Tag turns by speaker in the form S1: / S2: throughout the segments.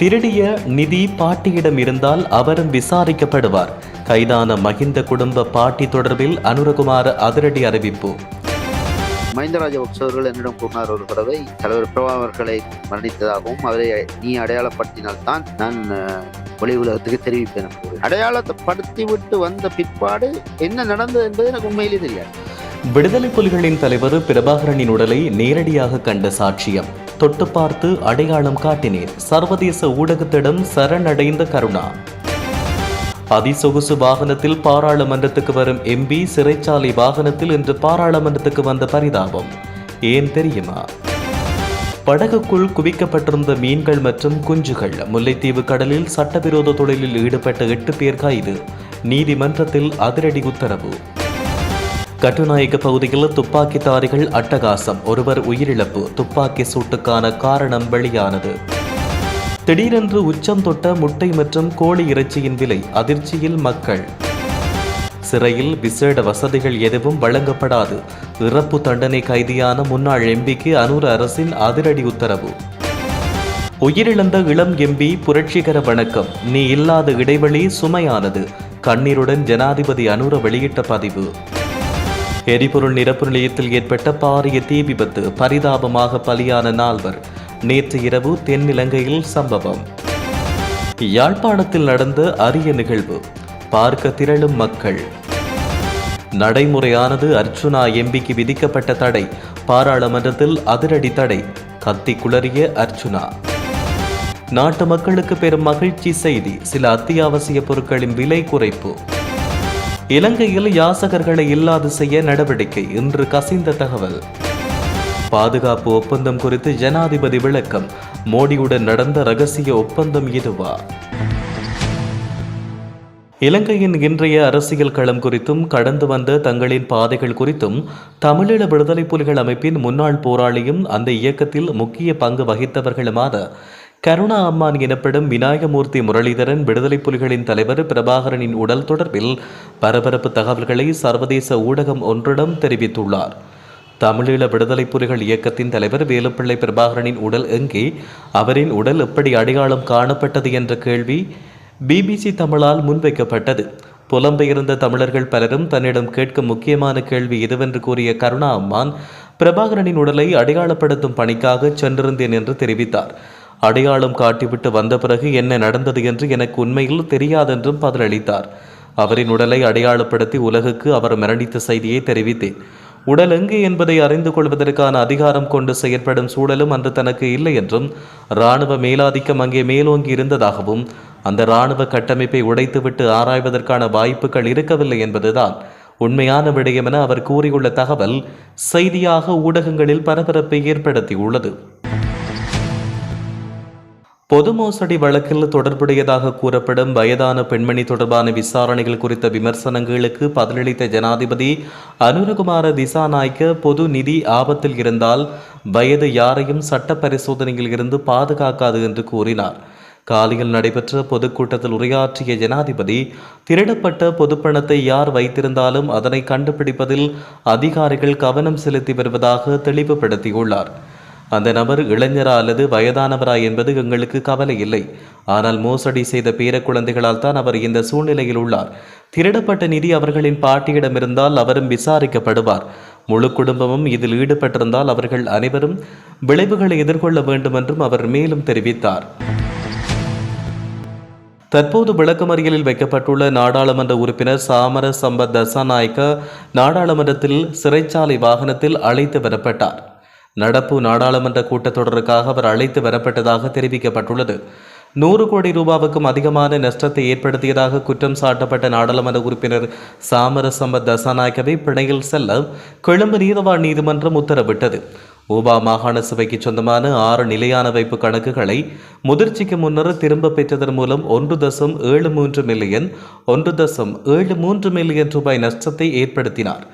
S1: திருடிய நிதி பாட்டியிடம் இருந்தால் அவரும் விசாரிக்கப்படுவார். கைதான மகிந்த குடும்ப பாட்டி தொடர்பில் அனுரகுமார அதிரடி அறிவிப்பு.
S2: மஹிந்த ராஜபக்ச அவர்கள் என்னிடம் கூறினார் ஒரு தடவை தலைவர் பிரபா அவர்களை மரணித்ததாகவும் அவரை நீ அடையாளப்படுத்தினால்தான் நான் வெளி உலகத்துக்கு தெரிவிப்பேன். அடையாளத்தை படுத்தி விட்டு வந்த பிற்பாடு என்ன நடந்தது என்பது எனக்கு உண்மையிலே தெரியாது.
S1: விடுதலை புலிகளின் தலைவர் பிரபாகரனின் உடலை நேரடியாக கண்ட சாட்சியம். தொட்டு பார்த்து அடையாளம் காட்டினேன் சர்வதேச ஊடகத்திடம் சரணடைந்த கருணா. அதிசொகுசு வாகனத்தில் பாராளுமன்றத்துக்கு வரும் எம்பி சிறைச்சாலை வாகனத்தில் இன்று பாராளுமன்றத்துக்கு வந்த பரிதாபம். ஏன் தெரியுமா? படகுக்குள் குவிக்கப்பட்டிருந்த மீன்கள் மற்றும் குஞ்சுகள் முல்லைத்தீவு கடலில் சட்டவிரோத தொழிலில் ஈடுபட்ட எட்டு பேர் கைது. நீதிமன்றத்தில் அதிரடி உத்தரவு. கட்டுநாயக்க பகுதியில் துப்பாக்கிதாரிகள் அட்டகாசம். ஒருவர் உயிரிழப்பு. துப்பாக்கி சூட்டுக்கான காரணம் வெளியானது. திடீரென்று உச்சம் தொட்ட முட்டை மற்றும் கோழி இறைச்சியின் விலை அதிர்ச்சியில் மக்கள். சிறையில் விசேட வசதிகள் எதுவும் வழங்கப்படாது. இறப்பு தண்டனை கைதியான முன்னாள் எம்பிக்கு அனூர் அரசின் அதிரடி உத்தரவு. உயிரிழந்த இளம் எம்பி புரட்சிகர வணக்கம். நீ இல்லாத இடைவெளி சுமையானது. கண்ணீருடன் ஜனாதிபதி அனுர வெளியிட்ட பதிவு. எரிபொருள் நிரப்பு நிலையத்தில் ஏற்பட்ட பாரிய தீ விபத்து பரிதாபமாக பலியான நால்வர். நேற்று இரவு தென்னிலங்கையில் சம்பவம். யாழ்ப்பாணத்தில் நடந்த அரிய நிகழ்வு. பார்க்க திரளும் மக்கள். நடைமுறையானது அர்ச்சுனா எம்பிக்கு விதிக்கப்பட்ட தடை. பாராளுமன்றத்தில் அதிரடி தடை. கத்தி குளறிய அர்ச்சுனா நாட்டு மக்களுக்கு பெரும் மகிழ்ச்சி செய்தி. சில அத்தியாவசிய பொருட்களின் விலை குறைப்பு. இலங்கையில் யாசகர்களை இல்லாது செய்ய நடவடிக்கை. இன்று கசிந்த தகவல். பாதுகாப்பு ஒப்பந்தம் குறித்து ஜனாதிபதி விளக்கம். மோடியுடன் நடந்த ரகசிய ஒப்பந்தம் இதுவா? இலங்கையின் இன்றைய அரசியல் களம் குறித்தும் கடந்து வந்த தங்களின் பாதைகள் குறித்தும் தமிழீழ விடுதலை புலிகள் அமைப்பின் முன்னாள் போராளியும் அந்த இயக்கத்தில் முக்கிய பங்கு வகித்தவர்களுமான கருணா அம்மான் எனப்படும் விநாயகமூர்த்தி முரளிதரன் விடுதலை புலிகளின் தலைவர் பிரபாகரனின் உடல் தொடர்பில் பரபரப்பு தகவல்களை சர்வதேச ஊடகம் ஒன்றிடம் தெரிவித்துள்ளார். தமிழீழ விடுதலை புலிகள் இயக்கத்தின் தலைவர் வேலுப்பிள்ளை பிரபாகரனின் உடல் எங்கே? அவரின் உடல் எப்படி அடையாளம் காணப்பட்டது என்ற கேள்வி பிபிசி தமிழால் முன்வைக்கப்பட்டது. புலம்பெயர்ந்த தமிழர்கள் பலரும் தன்னிடம் கேட்கும் முக்கியமான கேள்வி இதுவென்று கூறிய கருணா அம்மான் பிரபாகரனின் உடலை அடையாளப்படுத்தும் பணிக்காக சென்றிருந்தேன் என்று தெரிவித்தார். அடையாளம் காட்டிவிட்டு வந்த பிறகு என்ன நடந்தது என்று எனக்கு உண்மையில் தெரியாதென்றும் பதிலளித்தார். அவரின் உடலை அடையாளப்படுத்தி உலகுக்கு அவர் மரணித்த செய்தியை தெரிவித்தேன். உடல் எங்கே என்பதை அறிந்து கொள்வதற்கான அதிகாரம் கொண்டு செயற்படும் சூழலும் அன்று தனக்கு இல்லை என்றும் இராணுவ மேலாதிக்கம் அங்கே மேலோங்கி இருந்ததாகவும் அந்த இராணுவ கட்டமைப்பை உடைத்துவிட்டு ஆராய்வதற்கான வாய்ப்புகள் இருக்கவில்லை என்பதுதான் உண்மையான விடயம் என அவர் கூறியுள்ள தகவல் செய்தியாக ஊடகங்களில் பரபரப்பை ஏற்படுத்தியுள்ளது. பொது மோசடி வழக்கில் தொடர்புடையதாக கூறப்படும் வயதான பெண்மணி தொடர்பான விசாரணைகள் குறித்த விமர்சனங்களுக்கு பதிலளித்த ஜனாதிபதி அனுரகுமார திசாநாயக்க பொது நிதி ஆபத்தில் இருந்தால் வயது யாரையும் சட்ட பரிசோதனையில் இருந்து பாதுகாக்காது என்று கூறினார். காலையில் நடைபெற்ற பொதுக்கூட்டத்தில் உரையாற்றிய ஜனாதிபதி திருடப்பட்ட பொதுப்பணத்தை யார் வைத்திருந்தாலும் அதனை கண்டுபிடிப்பதில் அதிகாரிகள் கவனம் செலுத்தி வருவதாக தெளிவுபடுத்தியுள்ளார். அந்த நபர் இளைஞரா அல்லது வயதானவரா என்பது எங்களுக்கு கவலை இல்லை. ஆனால் மோசடி செய்த பேரக்குழந்தைகளால் தான் அவர் இந்த சூழ்நிலையில் உள்ளார். திருடப்பட்ட நிதி அவர்களின் பாட்டியிடமிருந்தால் அவரும் விசாரிக்கப்படுவார். முழு குடும்பமும் இதில் ஈடுபட்டிருந்தால் அவர்கள் அனைவரும் விளைவுகளை எதிர்கொள்ள வேண்டும் என்றும் அவர் மேலும் தெரிவித்தார். தற்போது விளக்கமறியலில் வைக்கப்பட்டுள்ள நாடாளுமன்ற உறுப்பினர் சாமர சம்பத் தசாநாயக்க நாடாளுமன்றத்தில் சிறைச்சாலை வாகனத்தில் அழைத்து வரப்பட்டார். நடப்பு நாடாளுமன்ற கூட்டத்தொடருக்காக அவர் அழைத்து வரப்பட்டதாக தெரிவிக்கப்பட்டுள்ளது. நூறு கோடி ரூபாவுக்கும் அதிகமான நஷ்டத்தை ஏற்படுத்தியதாக குற்றம் சாட்டப்பட்ட நாடாளுமன்ற உறுப்பினர் சாமரசம்ப தசாநாயகவை பிணையில் செல்ல கொழும்பு நீதவான் நீதிமன்றம் உத்தரவிட்டது. ஊபா மாகாண சபைக்கு சொந்தமான ஆறு நிலையான வைப்பு கணக்குகளை முதிர்ச்சிக்கு முன்னர் திரும்ப பெற்றதன் மூலம் ஒன்று தசம் ஏழு மூன்று மில்லியன் ஒன்று தசம் ஏழு மூன்று மில்லியன் ரூபாய் நஷ்டத்தை ஏற்படுத்தினார்.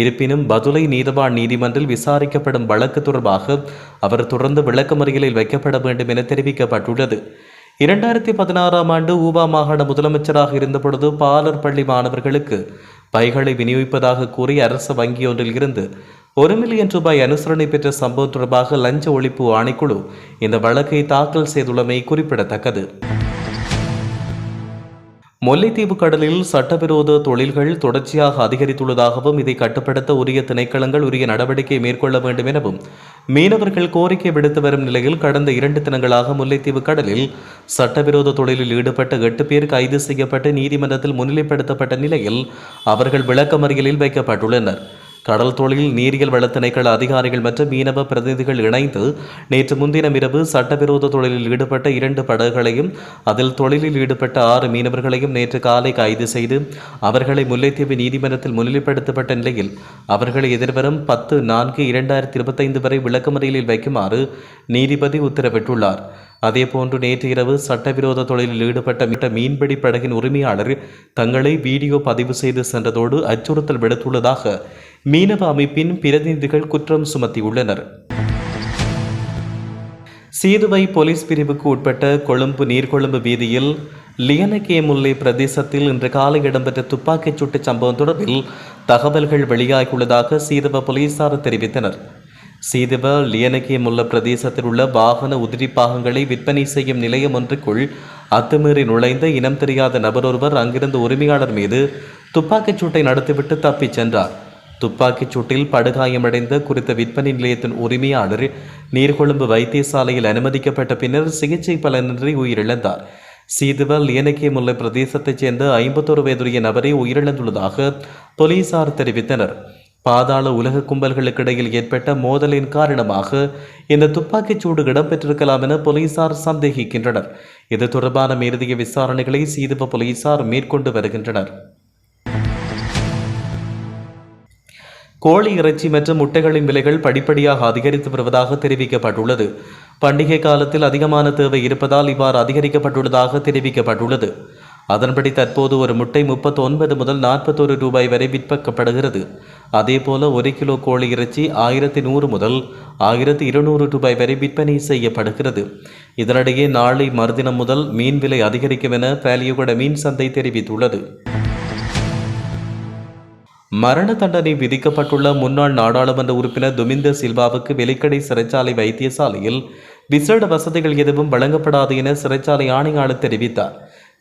S1: இருப்பினும் பதுளை நீதவான் நீதிமன்றில் விசாரிக்கப்படும் வழக்கு தொடர்பாக அவர் தொடர்ந்து விளக்கமறியலில் வைக்கப்பட வேண்டும் என தெரிவிக்கப்பட்டுள்ளது. இரண்டாயிரத்தி பதினாறாம் ஆண்டு ஊபா மாகாண முதலமைச்சராக இருந்தபொழுது பாலர் பள்ளி மாணவர்களுக்கு பைகளை விநியோகிப்பதாக கூறி அரசு வங்கியொன்றில் இருந்து ஒரு மில்லியன் ரூபாய் அனுசரணை பெற்ற சம்பவம் தொடர்பாக லஞ்ச ஒழிப்பு ஆணைக்குழு இந்த வழக்கை தாக்கல் செய்துள்ளமை குறிப்பிடத்தக்கது. முல்லைத்தீவு கடலில் சட்டவிரோத தொழில்கள் தொடர்ச்சியாக அதிகரித்துள்ளதாகவும் இதை கட்டுப்படுத்த உரிய திணைக்களங்கள் உரிய நடவடிக்கை மேற்கொள்ள வேண்டும் எனவும் மீனவர்கள் கோரிக்கை விடுத்து வரும் நிலையில் கடந்த இரண்டு தினங்களாக முல்லைத்தீவு கடலில் சட்டவிரோத தொழிலில் ஈடுபட்ட எட்டு பேர் கைது செய்யப்பட்டு நீதிமன்றத்தில் முன்னிலைப்படுத்தப்பட்ட நிலையில் அவர்கள் விளக்கமறியலில் வைக்கப்பட்டுள்ளனர். கடல் தொழில் நீரியல் வள திணைக்கள அதிகாரிகள் மற்றும் மீனவ பிரதிநிதிகள் இணைந்து நேற்று முன்தினம் இரவு சட்டவிரோத தொழிலில் ஈடுபட்ட இரண்டு படகுகளையும் அதில் தொழிலில் ஈடுபட்ட ஆறு மீனவர்களையும் நேற்று காலை கைது செய்து அவர்களை முல்லைத்தீவு நீதிமன்றத்தில் முன்னிலைப்படுத்தப்பட்ட நிலையில் அவர்களை எதிர்வரும் பத்து நான்கு இரண்டாயிரத்தி இருபத்தைந்து வரை விளக்கமறியலில் வைக்குமாறு நீதிபதி உத்தரவிட்டுள்ளார். அதேபோன்று நேற்று இரவு சட்டவிரோத தொழிலில் ஈடுபட்ட மிட்ட மீன்பிடி படகின் உரிமையாளர் தங்களை வீடியோ பதிவு செய்து சென்றதோடு அச்சுறுத்தல் விடுத்துள்ளதாக மீனவ அமைப்பின் பிரதிநிதிகள் குற்றம் சுமத்தியுள்ளனர். சீதுவை போலீஸ் பிரிவுக்கு உட்பட்ட கொழும்பு நீர்கொழும்பு வீதியில் லியனகே முல்லை பிரதேசத்தில் இன்று காலை இடம்பெற்ற துப்பாக்கிச் சூட்டு சம்பவம் தொடர்பில் தகவல்கள் வெளியாகியுள்ளதாக சீதவ போலீசார் தெரிவித்தனர். சீதுவ லியனகே பிரதேசத்தில் உள்ள வாகன உதிரி பாகங்களை விற்பனை செய்யும் நிலையம் ஒன்றுக்குள் அத்துமீறி நுழைந்த இனம் தெரியாத நபர் ஒருவர் அங்கிருந்த உரிமையாளர் மீது துப்பாக்கிச் சூட்டை நடத்திவிட்டு தப்பிச் சென்றார். துப்பாக்கிச் சூட்டில் படுகாயமடைந்த குறித்த விற்பனை நிலையத்தின் உரிமையாளர் நீர்கொழும்பு வைத்தியசாலையில் அனுமதிக்கப்பட்ட பின்னர் சிகிச்சை பலனின்றி உயிரிழந்தார். சீதுவல் லியனகே பிரதேசத்தைச் சேர்ந்த ஐம்பத்தொரு வயதுடைய நபரை உயிரிழந்துள்ளதாக போலீசார் தெரிவித்தனர். பாதாள உலக கும்பல்களுக்கிடையில் ஏற்பட்ட மோதலின் காரணமாக இந்த துப்பாக்கிச் சூடு இடம்பெற்றிருக்கலாம் என போலீசார் சந்தேகிக்கின்றனர். இது தொடர்பான மேலதிக விசாரணைகளை சீதுவ போலீசார் மேற்கொண்டு வருகின்றனர். கோழி இறைச்சி மற்றும் முட்டைகளின் விலைகள் படிப்படியாக அதிகரித்து வருவதாக தெரிவிக்கப்பட்டுள்ளது. பண்டிகை காலத்தில் அதிகமான தேவை இருப்பதால் இவ்வாறு அதிகரிக்கப்பட்டுள்ளதாக தெரிவிக்கப்பட்டுள்ளது. அதன்படி தற்போது ஒரு முட்டை முப்பத்தி ஒன்பது முதல் நாற்பத்தோரு ரூபாய் வரை விற்பக்கப்படுகிறது. அதேபோல ஒரு கிலோ கோழி இறைச்சி ஆயிரத்தி நூறு முதல் ஆயிரத்தி இருநூறு ரூபாய் வரை விற்பனை செய்யப்படுகிறது. இதனிடையே நாளை மறுதினம் முதல் மீன் விலை அதிகரிக்கும் என பேலியுகட மீன் சந்தை தெரிவித்துள்ளது. மரண தண்டனை விதிக்கப்பட்டுள்ள முன்னாள் நாடாளுமன்ற உறுப்பினர் துமிந்த சில்வாவுக்கு வெலிக்கடை சிறைச்சாலை வைத்தியசாலையில் விசேட வசதிகள் எதுவும் வழங்கப்படாது என சிறைச்சாலை ஆணையாளர் தெரிவித்தார்.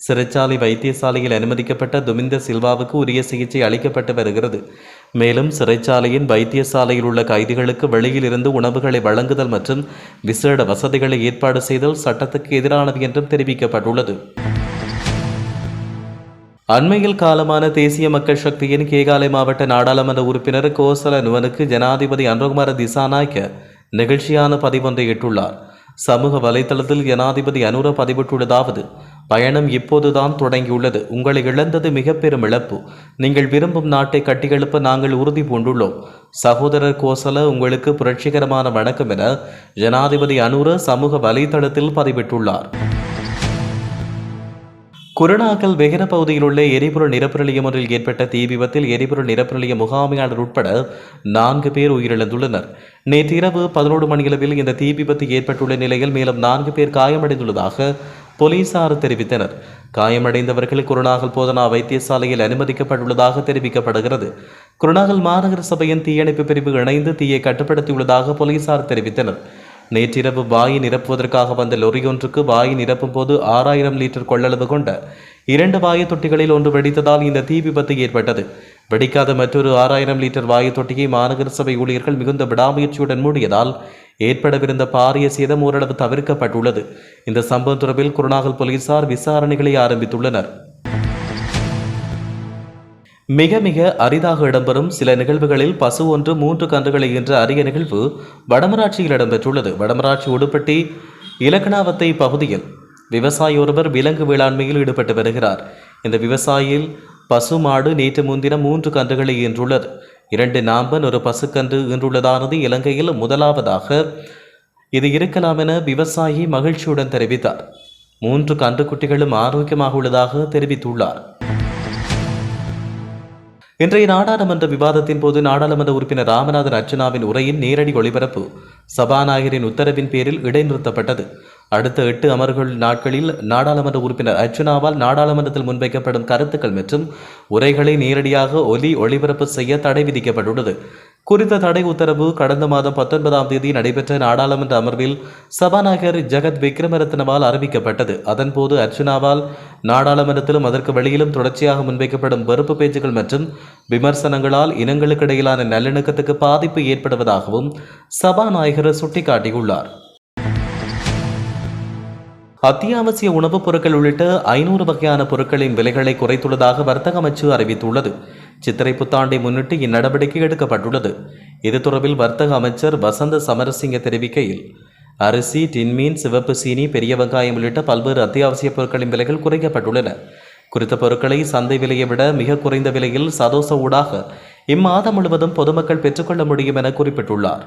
S1: சிறைச்சாலை வைத்தியசாலையில் அனுமதிக்கப்பட்ட துமிந்த சில்வாவுக்கு உரிய சிகிச்சை அளிக்கப்பட்டு வருகிறது. மேலும் சிறைச்சாலையின் வைத்தியசாலையில் உள்ள கைதிகளுக்கு வெளியில் இருந்து உணவுகளை வழங்குதல் மற்றும் விசேட வசதிகளை ஏற்பாடு செய்தல் சட்டத்துக்கு எதிரானது என்றும் தெரிவிக்கப்பட்டுள்ளது. அண்மையில் காலமான தேசிய மக்கள் சக்தியின் கேகாலை மாவட்ட நாடாளுமன்ற உறுப்பினர் கோசல நுவனுக்கு ஜனாதிபதி அனுகுமார திசாநாயக்க நிகழ்ச்சியான பதிவொன்றை இட்டுள்ளார். சமூக வலைதளத்தில் ஜனாதிபதி அனுர பதிவிட்டுள்ளதாவது பயணம் இப்போதுதான் தொடங்கியுள்ளது. உங்களை இழந்தது மிக பெரும் இழப்பு. நீங்கள் விரும்பும் நாட்டை கட்டியெழுப்ப நாங்கள் உறுதி பூண்டுள்ளோம். சகோதரர் கோசல உங்களுக்கு புரட்சிகரமான வணக்கம் என ஜனாதிபதி அனுர சமூக வலைதளத்தில் பதிவிட்டுள்ளார். குருணாகல் வெகிர பகுதியில் உள்ள எரிபொருள் நிரப்பு நிலையம் ஒன்றில் ஏற்பட்ட தீ விபத்தில் எரிபொருள் நிரப்பு நிலைய முகாமையாளர் உட்பட நான்கு பேர் உயிரிழந்துள்ளனர். நேற்று இரவு பதினோரு மணியளவில் இந்த தீ விபத்து ஏற்பட்டுள்ள நிலையில் மேலும் நான்கு பேர் காயமடைந்துள்ளதாக போலீசார் தெரிவித்தனர். காயமடைந்தவர்கள் குருணாகல் போதனா வைத்தியசாலையில் அனுமதிக்கப்பட்டுள்ளதாக தெரிவிக்கப்படுகிறது. குருணாகல் மாநகர சபையின் தீயணைப்பு பிரிவு இணைந்து தீயை கட்டுப்படுத்தியுள்ளதாக போலீசார் தெரிவித்தனர். நேற்றிரவு வாயை நிரப்புவதற்காக வந்த லொரியொன்றுக்கு வாயை நிரப்பும் போது ஆறாயிரம் லிட்டர் கொள்ளளவு கொண்ட இரண்டு வாயு தொட்டிகளில் ஒன்று வெடித்ததால் இந்த தீ விபத்து ஏற்பட்டது. வெடிக்காத மற்றொரு ஆறாயிரம் லிட்டர் வாயு தொட்டியை மாநகர சபை ஊழியர்கள் மிகுந்த விடாமுயற்சியுடன் மூடியதால் ஏற்படவிருந்த பாரிய சேதம் ஓரளவு தவிர்க்கப்பட்டுள்ளது. இந்த சம்பவம் தொடர்பில் குருநாகல் போலீசார் விசாரணைகளை ஆரம்பித்துள்ளனர். மிக மிக அரிதாக இடம்பெறும் சில நிகழ்வுகளில் பசு ஒன்று மூன்று கன்றுகளை என்ற அரிய நிகழ்வு வடமராட்சியில் இடம்பெற்றுள்ளது. வடமராட்சி உடுப்பட்டி இலக்கணாவத்தை பகுதியில் விவசாயி ஒருவர் விலங்கு வேளாண்மையில் ஈடுபட்டு வருகிறார். இந்த விவசாயியில் பசு மாடு நேற்று முன்தினம் மூன்று கன்றுகளை ஈன்றுள்ளது. இரண்டு நாம்பன் ஒரு பசுக்கன்று ஈன்றுள்ளதானது இலங்கையில் முதலாவதாக. இது இருக்கலாம் என விவசாயி மகிழ்ச்சியுடன் தெரிவித்தார். மூன்று கன்றுக்குட்டிகளும் ஆரோக்கியமாக உள்ளதாக தெரிவித்துள்ளார். இன்றைய நாடாளுமன்ற விவாதத்தின் போது நாடாளுமன்ற உறுப்பினர் ராமநாதன் அர்ச்சனாவின் உரையின் நேரடி ஒளிபரப்பு சபாநாயகரின் உத்தரவின் பேரில் இடைநிறுத்தப்பட்டது. அடுத்த எட்டு அமர்வுகள் நாட்களில் நாடாளுமன்ற உறுப்பினர் அர்ஜுனாவால் நாடாளுமன்றத்தில் முன்வைக்கப்படும் கருத்துக்கள் மற்றும் உரைகளை நேரடியாக ஒலி ஒளிபரப்பு செய்ய தடை விதிக்கப்பட்டுள்ளது. குறித்த தடை உத்தரவு கடந்த மாதம் பத்தொன்பதாம் தேதி நடைபெற்ற நாடாளுமன்ற அமர்வில் சபாநாயகர் ஜெகத் விக்ரமரத்னவால் அறிவிக்கப்பட்டது. அதன்போது அர்ச்சுனாவால் நாடாளுமன்றத்திலும் அதற்கு வெளியிலும் தொடர்ச்சியாக முன்வைக்கப்படும் வெறுப்பு பேச்சுகள் மற்றும் விமர்சனங்களால் இனங்களுக்கிடையிலான நல்லிணக்கத்துக்கு பாதிப்பு ஏற்படுவதாகவும் சபாநாயகர் சுட்டிக்காட்டியுள்ளார். அத்தியாவசிய உணவுப் பொருட்கள் உள்ளிட்ட ஐநூறு வகையான பொருட்களின் விலைகளை குறைத்துள்ளதாக வர்த்தக அமைச்சு அறிவித்துள்ளது. சித்திரை புத்தாண்டை முன்னிட்டு இந்நடவடிக்கை எடுக்கப்பட்டுள்ளது. இது தொடர்பில் வர்த்தக அமைச்சர் வசந்த சமரசிங்க தெரிவிக்கையில் அரிசி டின்மீன் சிவப்பு சீனி பெரிய வெங்காயம் உள்ளிட்ட பல்வேறு அத்தியாவசிய பொருட்களின் விலைகள் குறைக்கப்பட்டுள்ளன. குறித்த பொருட்களை சந்தை விலையை விட மிக குறைந்த விலையில் சதோச ஊடாக இம்மாதம் முழுவதும் பொதுமக்கள் பெற்றுக்கொள்ள முடியும் என குறிப்பிட்டுள்ளார்.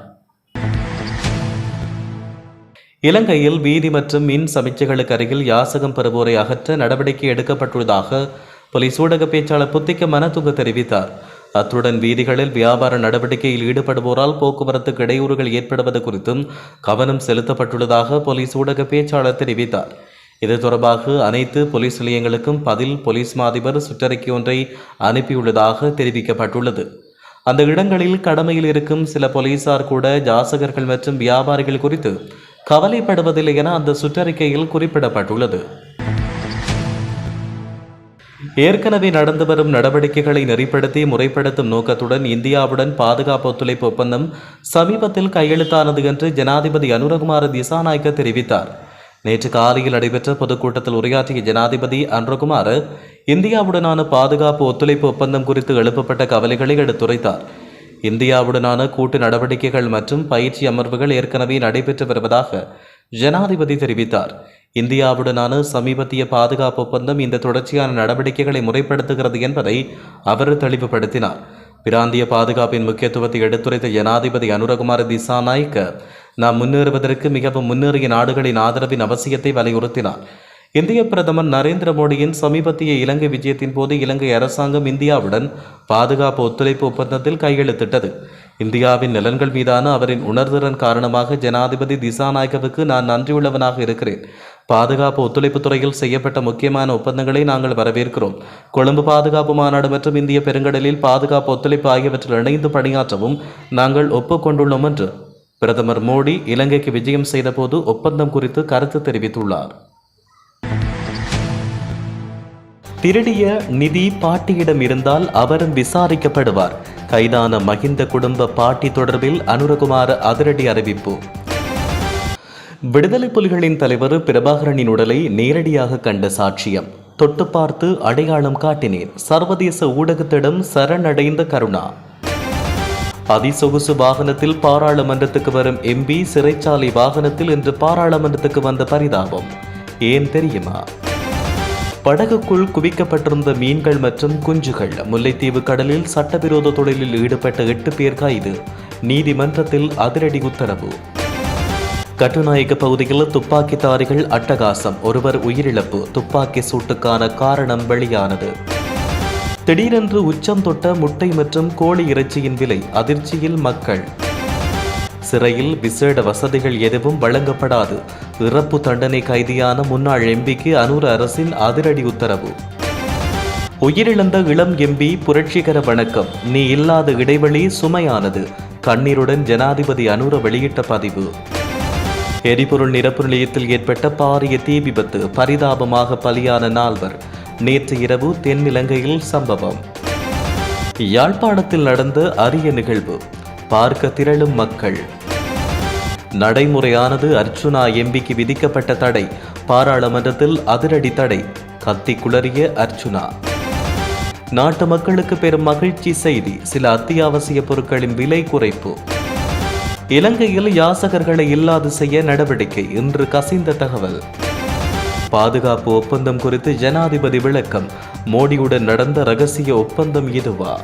S1: இலங்கையில் வீதி மற்றும் மின் சமிச்சைகளுக்கு அருகில் யாசகம் பெறுவோரை அகற்ற நடவடிக்கை எடுக்கப்பட்டுள்ளதாக போலீஸ் ஊடக பேச்சாளர் புத்திக்க மனதுங்க தெரிவித்தார். அத்துடன் வீதிகளில் வியாபார நடவடிக்கையில் ஈடுபடுவோரால் போக்குவரத்துக்கு இடையூறுகள் ஏற்படுவது குறித்தும் கவனம் செலுத்தப்பட்டுள்ளதாக போலீஸ் ஊடக பேச்சாளர் தெரிவித்தார். இது தொடர்பாக அனைத்து போலீஸ் நிலையங்களுக்கும் பதில் போலீஸ் மாதிபர் சுற்றறிக்கை ஒன்றை அனுப்பியுள்ளதாக தெரிவிக்கப்பட்டுள்ளது. அந்த இடங்களில் கடமையில் இருக்கும் சில போலீசார் கூட ஜாசகர்கள் மற்றும் வியாபாரிகள் குறித்து கவலைப்படுவதில்லை என அந்த சுற்றறிக்கையில் குறிப்பிடப்பட்டுள்ளது. ஏற்கனவே நடந்து வரும் நடவடிக்கைகளை நெறிப்படுத்தி முறைப்படுத்தும் நோக்கத்துடன் இந்தியாவுடன் பாதுகாப்பு ஒத்துழைப்பு ஒப்பந்தம் சமீபத்தில் கையெழுத்தானது என்று ஜனாதிபதி அனுரகுமார திசாநாயக்க தெரிவித்தார். நேற்று காலையில் நடைபெற்ற பொதுக்கூட்டத்தில் உரையாற்றிய ஜனாதிபதி அனுரகுமார் இந்தியாவுடனான பாதுகாப்பு ஒத்துழைப்பு ஒப்பந்தம் குறித்து எழுப்பப்பட்ட கவலைகளை எடுத்துரைத்தார். இந்தியாவுடனான கூட்டு நடவடிக்கைகள் மற்றும் பயிற்சி அமர்வுகள் ஏற்கனவே நடைபெற்று வருவதாக ஜனாதிபதி தெரிவித்தார். இந்தியாவுடனான சமீபத்திய பாதுகாப்பு ஒப்பந்தம் இந்த தொடர்ச்சியான நடவடிக்கைகளை முறைப்படுத்துகிறது என்பதை அவர் தெளிவுபடுத்தினார். பிராந்திய பாதுகாப்பின் முக்கியத்துவத்தை எடுத்துரைத்த ஜனாதிபதி அனுரகுமார திசாநாயக்க நாம் முன்னேறுவதற்கு மிகவும் முன்னேறிய நாடுகளின் ஆதரவின் அவசியத்தை வலியுறுத்தினார். இந்திய பிரதமர் நரேந்திர மோடியின் சமீபத்திய இலங்கை விஜயத்தின் போது இலங்கை அரசாங்கம் இந்தியாவுடன் பாதுகாப்பு ஒத்துழைப்பு ஒப்பந்தத்தில் கையெழுத்திட்டது. இந்தியாவின் நலன்கள் மீதான அவரின் உணர்திறன் காரணமாக ஜனாதிபதி திசாநாயகவுக்கு நான் நன்றியுள்ளவனாக இருக்கிறேன். பாதுகாப்பு ஒத்துழைப்பு துறையில் செய்யப்பட்ட முக்கியமான ஒப்பந்தங்களை நாங்கள் வரவேற்கிறோம். கொழும்பு பாதுகாப்பு மாநாடு மற்றும் இந்திய பெருங்கடலில் பாதுகாப்பு ஒத்துழைப்பு ஆகியவற்றில் இணைந்து பணியாற்றவும் நாங்கள் ஒப்புக்கொண்டுள்ளோம் என்று பிரதமர் மோடி இலங்கைக்கு விஜயம் செய்தபோது ஒப்பந்தம் குறித்து கருத்து தெரிவித்துள்ளார். திருடிய நிதி பாட்டியிடம் இருந்தால் அவரும் விசாரிக்கப்படுவார். கைதான மகிந்த குடும்ப பாட்டி தொடர்பில் அனுரகுமார அதிரடி அறிவிப்பு. விடுதலை புலிகளின் தலைவர் பிரபாகரனின் உடலை நேரடியாக கண்ட சாட்சியம். தொட்டு பார்த்து அடையாளம் காட்டினேன். சர்வதேச ஊடகத்திடம் சரணடைந்த கருணா. அதிசொகுசு வாகனத்தில் பாராளுமன்றத்துக்கு வரும் எம்பி சிறைச்சாலை வாகனத்தில் இன்று பாராளுமன்றத்துக்கு வந்த பரிதாபம். ஏன் தெரியுமா? படகுக்குள் குவிக்கப்பட்டிருந்த மீன்கள் மற்றும் குஞ்சுகள் முல்லைத்தீவு கடலில் சட்டவிரோத தொழிலில் ஈடுபட்ட எட்டு பேர் கைது. நீதிமன்றத்தில் அதிரடி உத்தரவு. கட்டுநாயக்க பகுதியில் துப்பாக்கிதாரிகள் அட்டகாசம். ஒருவர் உயிரிழப்பு. துப்பாக்கி சூட்டுக்கான காரணம் வெளியானது. திடீரென்று உச்சம் தொட்ட முட்டை மற்றும் கோழி இறைச்சியின் விலை அதிர்ச்சியில் மக்கள். சிறையில் விசேட வசதிகள் எதுவும் வழங்கப்படாது. இறப்பு தண்டனை கைதியான முன்னாள் எம்பிக்கு அனூர் அரசின் அதிரடி உத்தரவு. உயிரிழந்த இளம் எம்பி புரட்சிகர வணக்கம். நீ இல்லாத இடைவெளி சுமையானது. கண்ணீருடன் ஜனாதிபதி அனுர வெளியிட்ட பதிவு. எரிபொருள் நிரப்பு நிலையத்தில் ஏற்பட்ட பாரிய தீ விபத்து பரிதாபமாக பலியான நால்வர். நேற்று இரவு தென்னிலங்கையில் சம்பவம். யாழ்ப்பாணத்தில் நடந்த அரிய நிகழ்வு. பார்க்க திரளும் மக்கள். நடைமுறையானது அர்ச்சுனா எம்பிக்கு விதிக்கப்பட்ட தடை. பாராளுமன்றத்தில் அதிரடி தடை. கத்தி குளறிய அர்ச்சுனா நாட்டு மக்களுக்கு பெரும் மகிழ்ச்சி செய்தி. சில அத்தியாவசிய பொருட்களின் விலை குறைப்பு. இலங்கையில் யாசகர்களை இல்லாது செய்ய நடவடிக்கை. இன்று கசிந்த தகவல். பாதுகாப்பு ஒப்பந்தம் குறித்து ஜனாதிபதி விளக்கம். மோடியுடன் நடந்த ரகசிய ஒப்பந்தம் இதுவா?